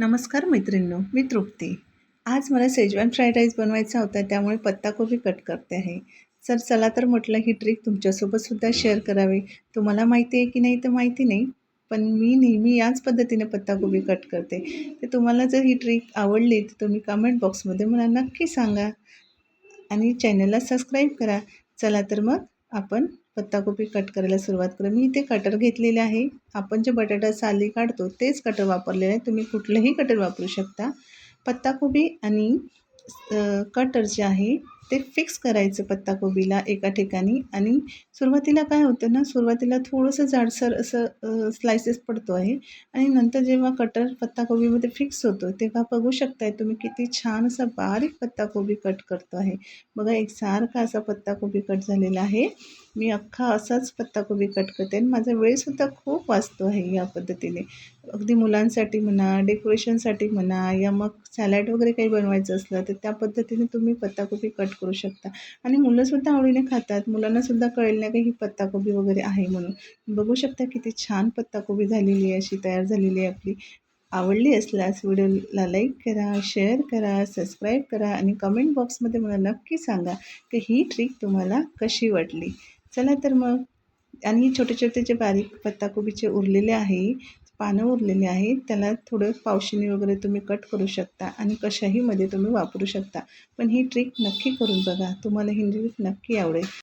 नमस्कार मैत्रिणींनो मी तृप्ती. आज मला सेजवान फ्राईड राईस बनवायचा होता त्यामुळे पत्ताकोबी कट करते आहे. सर चला तर म्हटलं ही ट्रिक तुमच्यासोबतसुद्धा शेअर करावी. तुम्हाला माहिती आहे की नाही तर माहिती नाही पण मी नेहमी याच पद्धतीने पत्ताकोबी कट करते. तर तुम्हाला जर ही ट्रिक आवडली तर तुम्ही कमेंट बॉक्समध्ये मला नक्की सांगा. आणि चॅनलला सबस्क्राईब करा. चला तर मग आपण पत्ताकोबी कट करायला सुरुवात करू. मी इथे कटर घेतलेले आहे. आपण जे बटाटा साली काढतो तेच कटर वापरलेले आहे. तुम्ही कुठलंही कटर वापरू शकता. पत्ताकोबी आणि कटर जे आहे ते फिक्स करायचं पत्ताकोबीला एका ठिकाणी. आणि सुरुवातीला काय होतं ना सुरुवातीला थोडंसं जाडसर असं स्लायसेस पडतो आहे. आणि नंतर जेव्हा कटर पत्ताकोबीमध्ये फिक्स होतो तेव्हा बघू शकताय तुम्ही किती छान असा बारीक पत्ताकोबी कट करतो आहे. बघा एक सारखा असा पत्ताकोबी कट झालेला आहे. मी अख्खा असाच पत्ताकोबी कट करते आणि माझा वेळसुद्धा खूप वाचतो आहे या पद्धतीने. अगदी मुलांसाठी म्हणा डेकोरेशनसाठी म्हणा या मग सॅलॅड वगैरे काही बनवायचं असलं तर त्या पद्धतीने तुम्ही पत्ताकोबी कट करू शकता. आणि मुलंसुद्धा आवडीने खातात. मुलांनासुद्धा कळेल नाही की ही पत्ताकोबी वगैरे आहे म्हणून. बघू शकता किती छान पत्ताकोबी झालेली आहे अशी तयार झालेली आहे आपली. आवडली असल्यास व्हिडिओला लाईक करा शेअर करा सबस्क्राईब करा आणि कमेंट बॉक्समध्ये मला नक्की सांगा की ही ट्रिक तुम्हाला कशी वाटली. चला तर मग. आणि छोटे छोटे जे बारीक पत्ताकोबीचे उरलेले आहे पानं उरलेले आहेत. त्याला थोडं पावशिनी वगैरे तुम्ही कट करू शकता आणि कशाहीमध्ये तुम्ही वापरू शकता. पण ही ट्रिक नक्की करून बघा. तुम्हाला ही ट्रिक नक्की आवडेल.